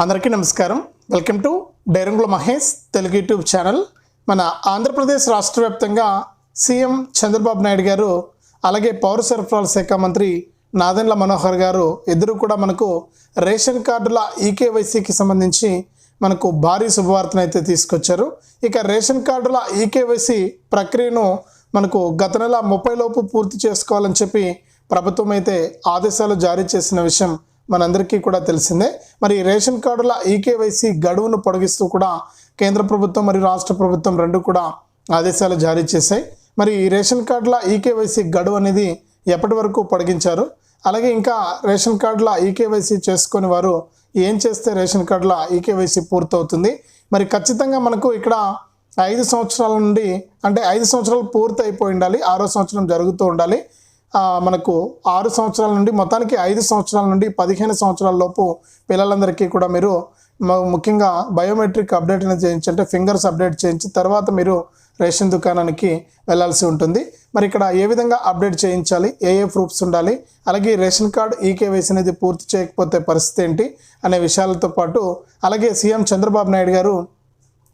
అందరికీ నమస్కారం. Welcome to Dairangula Mahesh Telugu YouTube channel. మన ఆంధ్రప్రదేశ్ రాష్ట్ర వ్యాప్తంగా సీఎం చంద్రబాబు నాయుడు గారు అలాగే పౌర సరఫరాల శాఖ మంత్రి నాదెండ్ల మనోహర్ గారు ఇద్దరు కూడా మనకు రేషన్ కార్డుల ఈకేవైసీకి సంబంధించి మనకు భారీ శుభవార్తను అయితే తీసుకొచ్చారు. ఇక రేషన్ కార్డుల ఈకేవైసీ ప్రక్రియను మనకు గత నెల ముప్పై లోపు పూర్తి చేసుకోవాలని చెప్పి ప్రభుత్వం అయితే ఆదేశాలు జారీ చేసిన విషయం మనందరికీ కూడా తెలిసిందే. మరి రేషన్ కార్డుల ఈకేవైసీ గడువును పొడిగిస్తూ కూడా కేంద్ర ప్రభుత్వం మరియు రాష్ట్ర ప్రభుత్వం రెండు కూడా ఆదేశాలు జారీ చేశాయి. మరి ఈ రేషన్ కార్డుల ఈకేవైసీ గడువు అనేది ఎప్పటి వరకు పొడిగించారు? అలాగే ఇంకా రేషన్ కార్డుల ఈకేవైసీ చేసుకొని వారు ఏం చేస్తే రేషన్ కార్డుల ఈకేవైసీ పూర్తవుతుంది? మరి ఖచ్చితంగా మనకు ఇక్కడ ఐదు సంవత్సరాల నుండి అంటే ఐదు సంవత్సరాలు పూర్తి అయిపోయి ఉండాలి ఆరో సంవత్సరం జరుగుతూ ఉండాలి. మనకు ఆరు సంవత్సరాల నుండి మొత్తానికి ఐదు సంవత్సరాల నుండి పదిహేను సంవత్సరాల లోపు పిల్లలందరికీ కూడా మీరు ముఖ్యంగా బయోమెట్రిక్ అప్డేట్ అనేది చేయించి అంటే ఫింగర్స్ అప్డేట్ చేయించి తర్వాత మీరు రేషన్ దుకాణానికి వెళ్ళాల్సి ఉంటుంది. మరి ఇక్కడ ఏ విధంగా అప్డేట్ చేయించాలి ఏ ఏ ప్రూఫ్స్ ఉండాలి అలాగే రేషన్ కార్డు ఈకేవైసీ అనేది పూర్తి చేయకపోతే పరిస్థితి ఏంటి అనే విషయాలతో పాటు అలాగే సీఎం చంద్రబాబు నాయుడు గారు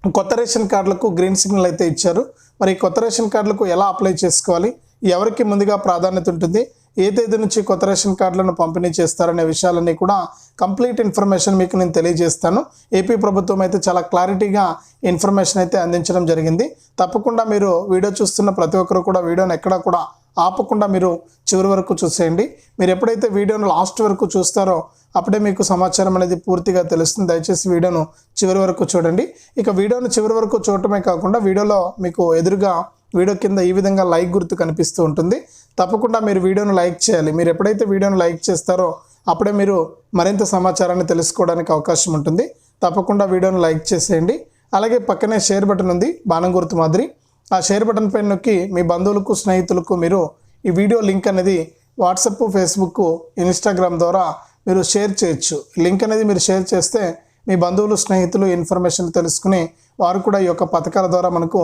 కొత్త రేషన్ కార్డులకు గ్రీన్ సిగ్నల్ అయితే ఇచ్చారు. మరి కొత్త రేషన్ కార్డులకు ఎలా అప్లై చేసుకోవాలి ఎవరికి ముందుగా ప్రాధాన్యత ఉంటుంది? ఏ తేదీ నుంచి కొత్త రేషన్ కార్డులను పంపిణీ చేస్తారనే విషయాలన్నీ కూడా కంప్లీట్ ఇన్ఫర్మేషన్ మీకు నేను తెలియజేస్తాను. ఏపీ ప్రభుత్వం అయితే చాలా క్లారిటీగా ఇన్ఫర్మేషన్ అయితే అందించడం జరిగింది. తప్పకుండా మీరు వీడియో చూస్తున్న ప్రతి ఒక్కరు కూడా వీడియోని ఎక్కడా కూడా ఆపకుండా మీరు చివరి వరకు చూసేయండి. మీరు ఎప్పుడైతే వీడియోను లాస్ట్ వరకు చూస్తారో అప్పుడే మీకు సమాచారం అనేది పూర్తిగా తెలుస్తుంది. దయచేసి వీడియోను చివరి వరకు చూడండి. ఇక వీడియోను చివరి వరకు చూడటమే కాకుండా వీడియోలో మీకు ఎదురుగా వీడియో కింద ఈ విధంగా లైక్ గుర్తు కనిపిస్తూ ఉంటుంది. తప్పకుండా మీరు వీడియోను లైక్ చేయాలి. మీరు ఎప్పుడైతే వీడియోను లైక్ చేస్తారో అప్పుడే మీరు మరింత సమాచారాన్ని తెలుసుకోవడానికి అవకాశం ఉంటుంది. తప్పకుండా వీడియోను లైక్ చేసేయండి. అలాగే పక్కనే షేర్ బటన్ ఉంది బాణం గుర్తు మాదిరి. ఆ షేర్ బటన్ పైన నొక్కి మీ బంధువులకు స్నేహితులకు మీరు ఈ వీడియో లింక్ అనేది వాట్సప్ ఫేస్బుక్ ఇన్స్టాగ్రామ్ ద్వారా మీరు షేర్ చేయొచ్చు. లింక్ అనేది మీరు షేర్ చేస్తే మీ బంధువులు స్నేహితులు ఇన్ఫర్మేషన్ తెలుసుకుని వారు కూడా ఈ యొక్క పథకాల ద్వారా మనకు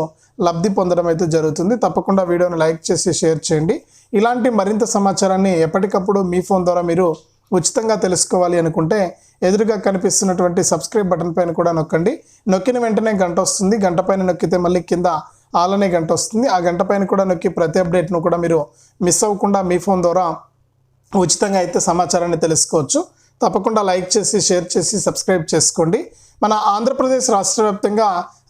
లబ్ధి పొందడం అయితే జరుగుతుంది. తప్పకుండా వీడియోని లైక్ చేసి షేర్ చేయండి. ఇలాంటి మరింత సమాచారాన్ని ఎప్పటికప్పుడు మీ ఫోన్ ద్వారా మీరు ఉచితంగా తెలుసుకోవాలి అనుకుంటే ఎదురుగా కనిపిస్తున్నటువంటి సబ్స్క్రైబ్ బటన్ పైన కూడా నొక్కండి. నొక్కిన వెంటనే గంట వస్తుంది. గంట పైన నొక్కితే మళ్ళీ కింద ఆల్ అనే గంట వస్తుంది. ఆ గంట పైన కూడా నొక్కి ప్రతి అప్డేట్ను కూడా మీరు మిస్ అవ్వకుండా మీ ఫోన్ ద్వారా ఉచితంగా అయితే సమాచారాన్ని తెలుసుకోవచ్చు. తప్పకుండా లైక్ చేసి షేర్ చేసి సబ్స్క్రైబ్ చేసుకోండి. మన ఆంధ్రప్రదేశ్ రాష్ట్ర వ్యాప్తంగా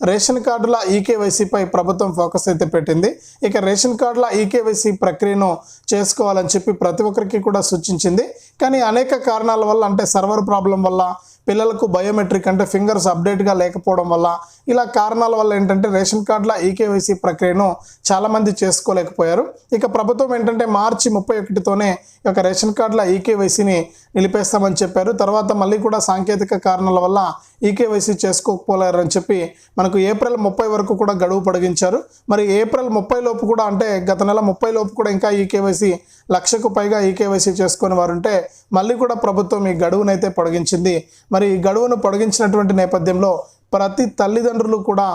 రేషన్ కార్డుల ఈకేవైసీపై ప్రభుత్వం ఫోకస్ అయితే పెట్టింది. ఇక రేషన్ కార్డుల ఈకేవైసీ ప్రక్రియను చేసుకోవాలని చెప్పి ప్రతి ఒక్కరికి కూడా సూచించింది. కానీ అనేక కారణాల వల్ల అంటే సర్వర్ ప్రాబ్లం వల్ల పిల్లలకు బయోమెట్రిక్ అంటే ఫింగర్స్ అప్డేట్గా లేకపోవడం వల్ల ఇలా కారణాల వల్ల ఏంటంటే రేషన్ కార్డుల ఈకేవైసీ ప్రక్రియను చాలామంది చేసుకోలేకపోయారు. ఇక ప్రభుత్వం ఏంటంటే మార్చి ముప్పై ఒకటితోనే ఈ యొక్క రేషన్ కార్డుల ఈకేవైసీని నిలిపేస్తామని చెప్పారు. తర్వాత మళ్ళీ కూడా సాంకేతిక కారణాల వల్ల ఈకేవైసీ చేసుకోకపోలేరని చెప్పి మనకు ఏప్రిల్ ముప్పై వరకు కూడా గడువు పొడిగించారు. మరి ఏప్రిల్ ముప్పై లోపు కూడా అంటే గత నెల ముప్పై లోపు కూడా ఇంకా ఈకేవైసీ లక్షకు పైగా ఈకేవైసీ చేసుకుని వారుంటే మళ్ళీ కూడా ప్రభుత్వం ఈ గడువునైతే పొడిగించింది. మరి గడువును పొడిగించినటువంటి నేపథ్యంలో ప్రతి తల్లిదండ్రులు కూడా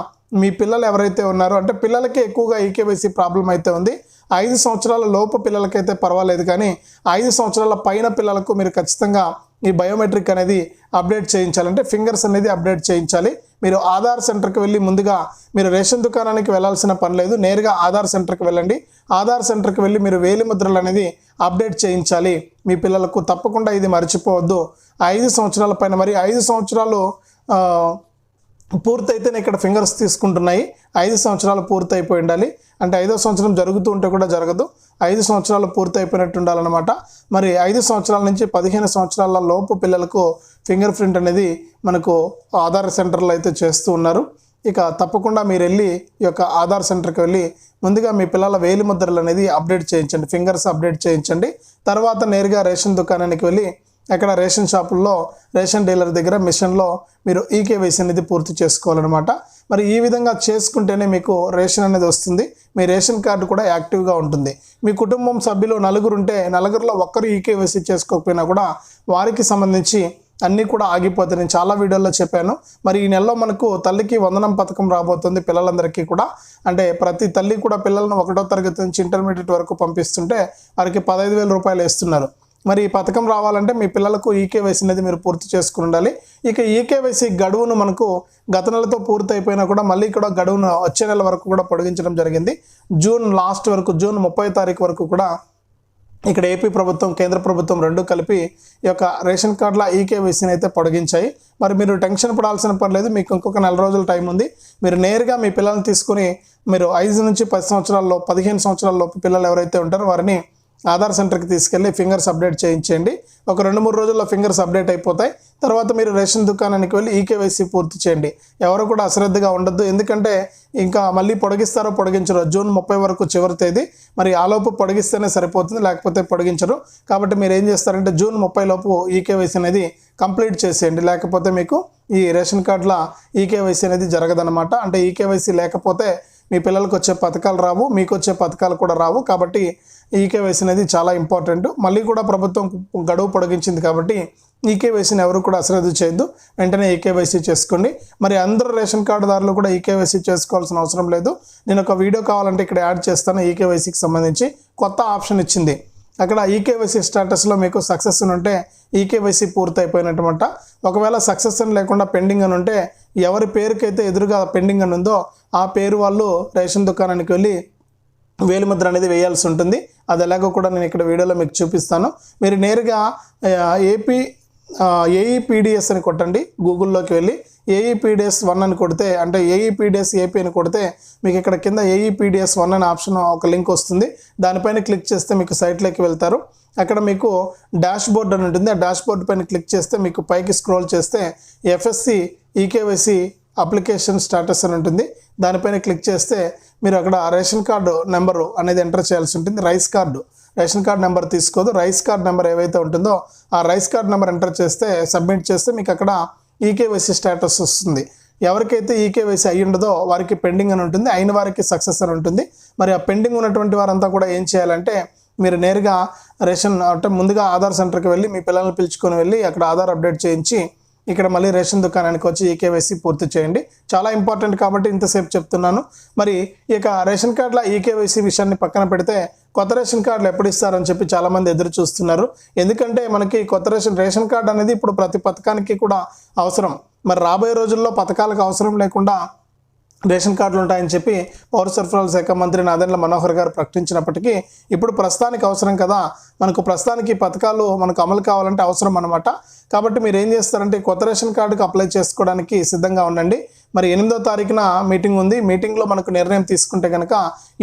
మీ పిల్లలు ఎవరైతే ఉన్నారో అంటే పిల్లలకి ఎక్కువగా ఈకేవైసీ ప్రాబ్లం అయితే ఉంది. ఐదు సంవత్సరాల లోపు పిల్లలకైతే పర్వాలేదు కానీ ఐదు సంవత్సరాల పైన పిల్లలకు మీరు ఖచ్చితంగా ఈ బయోమెట్రిక్ అనేది అప్డేట్ చేయించాలంటే ఫింగర్స్ అనేది అప్డేట్ చేయించాలి. మీరు ఆధార్ సెంటర్కి వెళ్ళి ముందుగా మీరు రేషన్ దుకాణానికి వెళ్ళాల్సిన పని లేదు నేరుగా ఆధార్ సెంటర్కి వెళ్ళండి. ఆధార్ సెంటర్కి వెళ్ళి మీరు వేలి ముద్రలు అనేది అప్డేట్ చేయించాలి. మీ పిల్లలకు తప్పకుండా ఇది మర్చిపోవద్దు. ఐదు సంవత్సరాల పైన మరి ఐదు సంవత్సరాలు పూర్తయితేనే ఇక్కడ ఫింగర్స్ తీసుకుంటున్నాయి. ఐదు సంవత్సరాలు పూర్తయిపోయి ఉండాలి. అంటే ఐదో సంవత్సరం జరుగుతూ ఉంటే కూడా జరగదు. ఐదు సంవత్సరాలు పూర్తయిపోయినట్టు ఉండాలన్నమాట. మరి ఐదు సంవత్సరాల నుంచి పదిహేను సంవత్సరాల లోపు పిల్లలకు ఫింగర్ ప్రింట్ అనేది మనకు ఆధార్ సెంటర్లో అయితే చేస్తూ ఉన్నారు. ఇక తప్పకుండా మీరు వెళ్ళి ఈ యొక్క ఆధార్ సెంటర్కి వెళ్ళి ముందుగా మీ పిల్లల వేలి ముద్రలు అనేది అప్డేట్ చేయించండి. ఫింగర్స్ అప్డేట్ చేయించండి. తర్వాత నేరుగా రేషన్ దుకాణానికి వెళ్ళి అక్కడ రేషన్ షాపుల్లో రేషన్ డీలర్ దగ్గర మిషన్లో మీరు ఈకేవైసీ అనేది పూర్తి చేసుకోవాలన్నమాట. మరి ఈ విధంగా చేసుకుంటేనే మీకు రేషన్ అనేది వస్తుంది. మీ రేషన్ కార్డు కూడా యాక్టివ్గా ఉంటుంది. మీ కుటుంబం సభ్యులు నలుగురు ఉంటే నలుగురిలో ఒక్కరు ఈకేవైసీ చేసుకోకపోయినా కూడా వారికి సంబంధించి అన్నీ కూడా ఆగిపోతాయి నేను చాలా వీడియోల్లో చెప్పాను. మరి ఈ నెలలో మనకు తల్లికి వందనం పథకం రాబోతుంది పిల్లలందరికీ కూడా. అంటే ప్రతి తల్లి కూడా పిల్లలను ఒకటో తరగతి నుంచి ఇంటర్మీడియట్ వరకు పంపిస్తుంటే వారికి పదహైదు వేల రూపాయలు ఇస్తున్నారు మరి ఈ పథకం రావాలంటే మీ పిల్లలకు ఈకేవైసీ అనేది మీరు పూర్తి చేసుకుని ఉండాలి. ఇక ఈకేవైసీ గడువును మనకు గత నెలతో పూర్తి అయిపోయినా కూడా మళ్ళీ కూడా గడువును వచ్చే నెల వరకు కూడా పొడిగించడం జరిగింది. జూన్ లాస్ట్ వరకు జూన్ ముప్పై తారీఖు వరకు కూడా ఇక్కడ ఏపీ ప్రభుత్వం కేంద్ర ప్రభుత్వం రెండు కలిపి ఈ యొక్క రేషన్ కార్డుల ఈకేవీసీని అయితే పొడిగించాయి. మరి మీరు టెన్షన్ పడాల్సిన పని లేదు మీకు ఇంకొక నెల రోజుల టైం ఉంది. మీరు నేరుగా మీ పిల్లల్ని తీసుకుని మీరు ఐదు నుంచి పది సంవత్సరాల్లో పదిహేను సంవత్సరాల లోపు పిల్లలు ఎవరైతే ఉంటారో వారిని ఆధార్ సెంటర్కి తీసుకెళ్ళి ఫింగర్స్ అప్డేట్ చేయించండి ఒక రెండు మూడు రోజుల్లో ఫింగర్స్ అప్డేట్ అయిపోతాయి. తర్వాత మీరు రేషన్ దుకాణానికి వెళ్ళి ఈకేవైసీ పూర్తి చేయండి. ఎవరు కూడా అశ్రద్ధగా ఉండొద్దు. ఎందుకంటే ఇంకా మళ్ళీ పొడిగిస్తారో పొడిగించరు జూన్ ముప్పై వరకు చివరి తేదీ. మరి ఆలోపు పొడిగిస్తేనే సరిపోతుంది లేకపోతే పొడిగించరు. కాబట్టి మీరు ఏం చేస్తారంటే జూన్ ముప్పై లోపు ఈకేవైసీ అనేది కంప్లీట్ చేసేయండి. లేకపోతే మీకు ఈ రేషన్ కార్డుల ఈకేవైసీ అనేది జరగదనమాట అంటే ఈకేవైసీ లేకపోతే మీ పిల్లలకు వచ్చే పథకాలు రావు మీకు వచ్చే పథకాలు కూడా రావు. కాబట్టి ఈకేవైసీ అనేది చాలా ఇంపార్టెంట్. మళ్ళీ కూడా ప్రభుత్వం గడువు పొడిగించింది కాబట్టి ఈకేవైసీని ఎవరు కూడా అశ్రద్ధ చేయొద్దు. వెంటనే ఈకేవైసీ చేసుకోండి. మరి అందరూ రేషన్ కార్డుదారులు కూడా ఈకేవైసీ చేసుకోవాల్సిన అవసరం లేదు. నేను ఒక వీడియో కావాలంటే ఇక్కడ యాడ్ చేస్తాను. ఈకేవైసీకి సంబంధించి కొత్త ఆప్షన్ ఇచ్చింది. అక్కడ ఈకేవైసీ స్టేటస్లో మీకు సక్సెస్ అని ఉంటే ఈకేవైసీ పూర్తయిపోయినట్టమాట. ఒకవేళ సక్సెస్ అని లేకుండా పెండింగ్ అని ఉంటే ఎవరి పేరుకైతే ఎదురుగా పెండింగ్ అని ఉందో ఆ పేరు వాళ్ళు రేషన్ దుకాణానికి వెళ్ళి వేలిముద్ర అనేది వేయాల్సి ఉంటుంది. అది ఎలాగో కూడా నేను ఇక్కడ వీడియోలో మీకు చూపిస్తాను. మీరు నేరుగా ఏపీ ఏఈపీడిఎస్ అని కొట్టండి. గూగుల్లోకి వెళ్ళి ఏఈపీడిఎస్ వన్ అని కొడితే అంటే ఏఈపీడిఎస్ ఏపీ అని కొడితే మీకు ఇక్కడ కింద ఏఈపీడిఎస్ వన్ అనే ఆప్షన్ ఒక లింక్ వస్తుంది. దానిపైన క్లిక్ చేస్తే మీకు సైట్లోకి వెళ్తారు. అక్కడ మీకు డాష్ బోర్డ్ అని ఉంటుంది. ఆ డాష్ బోర్డ్ పైన క్లిక్ చేస్తే మీకు పైకి స్క్రోల్ చేస్తే ఎఫ్ఎస్సి ఈకేవైసి అప్లికేషన్ స్టాటస్ అని ఉంటుంది. దానిపైన క్లిక్ చేస్తే మీరు అక్కడ రేషన్ కార్డు నెంబరు అనేది ఎంటర్ చేయాల్సి ఉంటుంది. Rice card ration card number తీసుకోదు. రైస్ కార్డ్ నెంబర్ ఏవైతే ఉంటుందో ఆ రైస్ కార్డ్ నెంబర్ ఎంటర్ చేస్తే సబ్మిట్ చేస్తే మీకు అక్కడ ఈకేవైసీ స్టేటస్ వస్తుంది. ఎవరికైతే ఈకేవైసీ అయ్యి ఉండదో వారికి పెండింగ్ అని ఉంటుంది. అయిన వారికి సక్సెస్ అని ఉంటుంది. మరి ఆ పెండింగ్ ఉన్నటువంటి వారంతా కూడా ఏం చేయాలంటే మీరు నేరుగా రేషన్ అంటే ముందుగా ఆధార్ సెంటర్కి వెళ్ళి మీ పిల్లల్ని పిలుచుకొని వెళ్ళి అక్కడ ఆధార్ అప్డేట్ చేయించి ఇక్కడ మళ్ళీ రేషన్ దుకాణానికి వచ్చి ఈకేవైసీ పూర్తి చేయండి. చాలా ఇంపార్టెంట్ కాబట్టి ఇంతసేపు చెప్తున్నాను. మరి ఇక రేషన్ కార్డుల ఈకేవైసీ విషయాన్ని పక్కన పెడితే కొత్త రేషన్ కార్డులు ఎప్పుడు ఇస్తారని చెప్పి చాలామంది ఎదురు చూస్తున్నారు. ఎందుకంటే మనకి కొత్త రేషన్ రేషన్ కార్డు అనేది ఇప్పుడు ప్రతి పథకానికి కూడా అవసరం. మరి రాబోయే రోజుల్లో పథకాలకు అవసరం లేకుండా రేషన్ కార్డులు ఉంటాయని చెప్పి పౌర సరఫరాల శాఖ మంత్రి నాదెండ్ల మనోహర్ గారు ప్రకటించినప్పటికీ ఇప్పుడు ప్రస్తుతానికి అవసరం కదా. మనకు ప్రస్తుతానికి పథకాలు మనకు అమలు కావాలంటే అవసరం అనమాట కాబట్టి మీరు ఏం చేస్తారంటే కొత్త రేషన్ కార్డుకు అప్లై చేసుకోవడానికి సిద్ధంగా ఉండండి. మరి ఎనిమిదో తారీఖున మీటింగ్ ఉంది. మీటింగ్లో మనకు నిర్ణయం తీసుకుంటే కనుక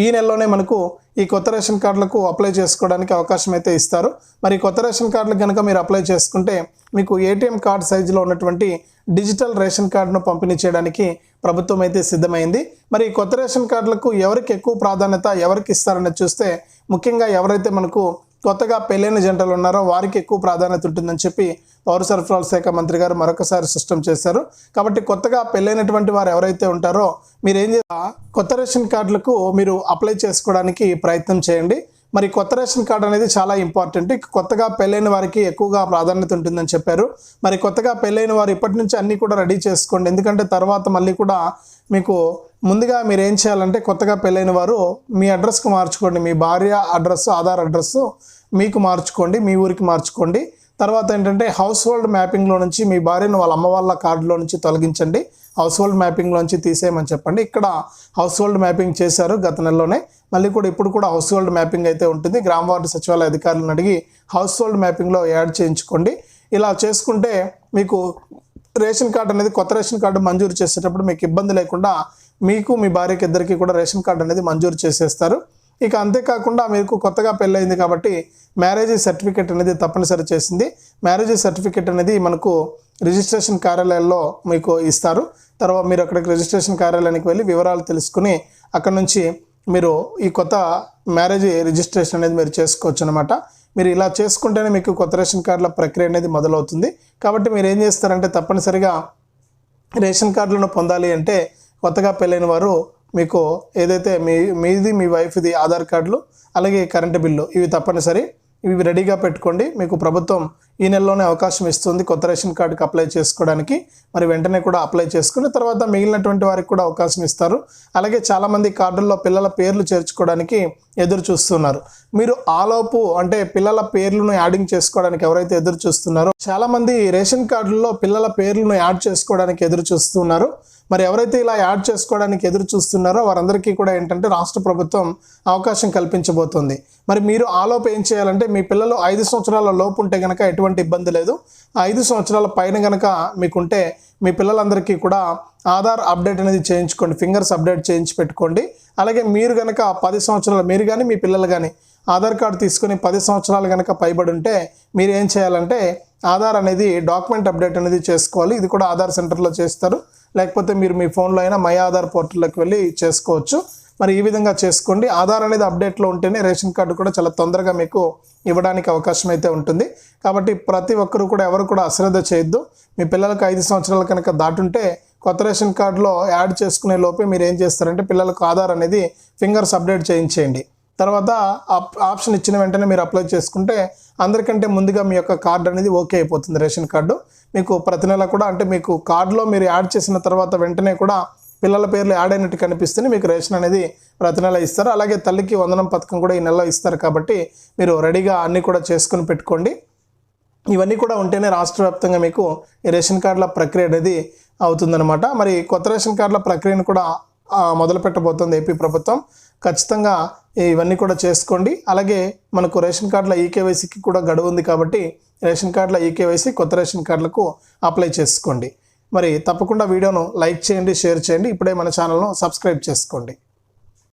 ఈ నెలలోనే మనకు ఈ కొత్త రేషన్ కార్డులకు అప్లై చేసుకోవడానికి అవకాశం అయితే ఇస్తారు. మరి కొత్త రేషన్ కార్డులు కనుక మీరు అప్లై చేసుకుంటే మీకు ఏటీఎం కార్డ్ సైజులో ఉన్నటువంటి డిజిటల్ రేషన్ కార్డును పంపిణీ చేయడానికి ప్రభుత్వం అయితే సిద్ధమైంది. మరి ఈ కొత్త రేషన్ కార్డులకు ఎవరికి ఎక్కువ ప్రాధాన్యత ఎవరికి ఇస్తారని చూస్తే ముఖ్యంగా ఎవరైతే మనకు కొత్తగా పెళ్ళైన జంటలు ఉన్నారో వారికి ఎక్కువ ప్రాధాన్యత ఉంటుందని చెప్పి పౌర సరఫరాల శాఖ మంత్రి గారు మరొకసారి స్పష్టం చేశారు. కాబట్టి కొత్తగా పెళ్ళైనటువంటి వారు ఎవరైతే ఉంటారో మీరు ఏం చేయాలి కొత్త రేషన్ కార్డులకు మీరు అప్లై చేసుకోవడానికి ప్రయత్నం చేయండి. మరి కొత్త రేషన్ కార్డు అనేది చాలా ఇంపార్టెంట్. కొత్తగా పెళ్ళైన వారికి ఎక్కువగా ప్రాధాన్యత ఉంటుందని చెప్పారు. మరి కొత్తగా పెళ్ళైన వారు ఇప్పటి నుంచి అన్నీ కూడా రెడీ చేసుకోండి. ఎందుకంటే తర్వాత మళ్ళీ కూడా మీకు ముందుగా మీరు ఏం చేయాలంటే కొత్తగా పెళ్ళైన వారు మీ అడ్రస్కు మార్చుకోండి. మీ భార్య అడ్రస్ ఆధార్ అడ్రస్ మీకు మార్చుకోండి. మీ ఊరికి మార్చుకోండి. తర్వాత ఏంటంటే హౌస్ హోల్డ్ మ్యాపింగ్లో నుంచి మీ భార్యను వాళ్ళ అమ్మ వాళ్ళ కార్డులో నుంచి తొలగించండి. హౌస్ హోల్డ్ మ్యాపింగ్లోంచి తీసేయమని చెప్పండి. ఇక్కడ హౌస్ హోల్డ్ మ్యాపింగ్ చేశారు గత నెలలోనే. మళ్ళీ కూడా ఇప్పుడు కూడా హౌస్ హోల్డ్ మ్యాపింగ్ అయితే ఉంటుంది. గ్రామ వార్డు సచివాలయ అధికారులను అడిగి హౌస్ హోల్డ్ మ్యాపింగ్లో యాడ్ చేయించుకోండి. ఇలా చేసుకుంటే మీకు రేషన్ కార్డు అనేది కొత్త రేషన్ కార్డు మంజూరు చేసేటప్పుడు మీకు ఇబ్బంది లేకుండా మీకు మీ భార్యకి ఇద్దరికి కూడా రేషన్ కార్డు అనేది మంజూరు చేసేస్తారు. ఇక అంతేకాకుండా మీకు కొత్తగా పెళ్ళయింది కాబట్టి మ్యారేజ్ సర్టిఫికేట్ అనేది తప్పనిసరి చేసింది. మ్యారేజ్ సర్టిఫికేట్ అనేది మనకు రిజిస్ట్రేషన్ కార్యాలయాల్లో మీకు ఇస్తారు. తర్వాత మీరు అక్కడికి రిజిస్ట్రేషన్ కార్యాలయానికి వెళ్ళి వివరాలు తెలుసుకుని అక్కడ నుంచి మీరు ఈ కొత్త మ్యారేజ్ రిజిస్ట్రేషన్ అనేది మీరు చేసుకోవచ్చు అనమాట మీరు ఇలా చేసుకుంటేనే మీకు కొత్త రేషన్ కార్డుల ప్రక్రియ అనేది మొదలవుతుంది. కాబట్టి మీరు ఏం చేస్తారంటే తప్పనిసరిగా రేషన్ కార్డులను పొందాలి అంటే కొత్తగా పెళ్ళైన వారు మీకు ఏదైతే మీ మీది మీ వైఫ్ది ఆధార్ కార్డులు అలాగే కరెంటు బిల్లు ఇవి తప్పనిసరి. ఇవి రెడీగా పెట్టుకోండి. మీకు ప్రభుత్వం ఈ నెలలోనే అవకాశం ఇస్తుంది కొత్త రేషన్ కార్డుకి అప్లై చేసుకోవడానికి. మరి వెంటనే కూడా అప్లై చేసుకుని తర్వాత మిగిలినటువంటి వారికి కూడా అవకాశం ఇస్తారు. అలాగే చాలామంది కార్డుల్లో పిల్లల పేర్లు చేర్చుకోవడానికి ఎదురు చూస్తున్నారు. మీరు ఆలోపు అంటే పిల్లల పేర్లను యాడింగ్ చేసుకోవడానికి ఎవరైతే ఎదురు చూస్తున్నారో చాలామంది రేషన్ కార్డుల్లో పిల్లల పేర్లను యాడ్ చేసుకోవడానికి ఎదురు చూస్తున్నారు. మరి ఎవరైతే ఇలా యాడ్ చేసుకోవడానికి ఎదురు చూస్తున్నారో వారందరికీ కూడా ఏంటంటే రాష్ట్ర ప్రభుత్వం అవకాశం కల్పించబోతుంది. మరి మీరు ఆలోపు ఏం చేయాలంటే మీ పిల్లలు ఐదు సంవత్సరాల లోపు ఉంటే కనుక ఎటువంటి ఇబ్బంది లేదు. ఆ ఐదు సంవత్సరాల పైన కనుక మీకుంటే మీ పిల్లలందరికీ కూడా ఆధార్ అప్డేట్ అనేది చేయించుకోండి. ఫింగర్స్ అప్డేట్ చేయించి పెట్టుకోండి. అలాగే మీరు కనుక పది సంవత్సరాలు మీరు కానీ మీ పిల్లలు కానీ ఆధార్ కార్డు తీసుకుని పది సంవత్సరాలు కనుక పైబడి ఉంటే మీరు ఏం చేయాలంటే ఆధార్ అనేది డాక్యుమెంట్ అప్డేట్ అనేది చేసుకోవాలి. ఇది కూడా ఆధార్ సెంటర్లో చేస్తారు. లేకపోతే మీరు మీ ఫోన్లో అయినా మై ఆధార్ పోర్టల్లోకి వెళ్ళి చేసుకోవచ్చు. మరి ఈ విధంగా చేసుకోండి. ఆధార్ అనేది అప్డేట్లో ఉంటేనే రేషన్ కార్డు కూడా చాలా తొందరగా మీకు ఇవ్వడానికి అవకాశం అయితే ఉంటుంది. కాబట్టి ప్రతి ఒక్కరూ కూడా ఎవరు కూడా అశ్రద్ధ చేయొద్దు. మీ పిల్లలకు ఐదు సంవత్సరాలు కనుక దాటుంటే కొత్త రేషన్ కార్డులో యాడ్ చేసుకునే లోపే మీరు ఏం చేస్తారంటే పిల్లలకు ఆధార్ అనేది ఫింగర్స్ అప్డేట్ చేయించేయండి. తర్వాత ఆప్- ఆప్షన్ ఇచ్చిన వెంటనే మీరు అప్లై చేసుకుంటే అందరికంటే ముందుగా మీ యొక్క కార్డు అనేది ఓకే అయిపోతుంది రేషన్ కార్డు. మీకు ప్రతి నెల కూడా అంటే మీకు కార్డులో మీరు యాడ్ చేసిన తర్వాత వెంటనే కూడా పిల్లల పేర్లు యాడ్ అయినట్టు కనిపిస్తేనే మీకు రేషన్ అనేది ప్రతి నెల ఇస్తారు. అలాగే తల్లికి వందనం పథకం కూడా ఈ నెలలో ఇస్తారు కాబట్టి మీరు రెడీగా అన్నీ కూడా చేసుకుని పెట్టుకోండి. ఇవన్నీ కూడా ఉంటేనే రాష్ట్ర వ్యాప్తంగా మీకు ఈ రేషన్ కార్డుల ప్రక్రియ అనేది అవుతుందన్నమాట. మరి కొత్త రేషన్ కార్డుల ప్రక్రియను కూడా మొదలు పెట్టబోతుంది ఏపీ ప్రభుత్వం. ఖచ్చితంగా ఇవన్నీ కూడా చేసుకోండి. అలాగే మనకు రేషన్ కార్డుల ఈకేవైసీకి కూడా గడువు ఉంది కాబట్టి రేషన్ కార్డుల ఈకేవైసీ కొత్త రేషన్ కార్డులకు అప్లై చేసుకోండి. మరి తప్పకుండా వీడియోను లైక్ చేయండి షేర్ చేయండి. ఇప్పుడే మన ఛానల్ను సబ్స్క్రైబ్ చేసుకోండి.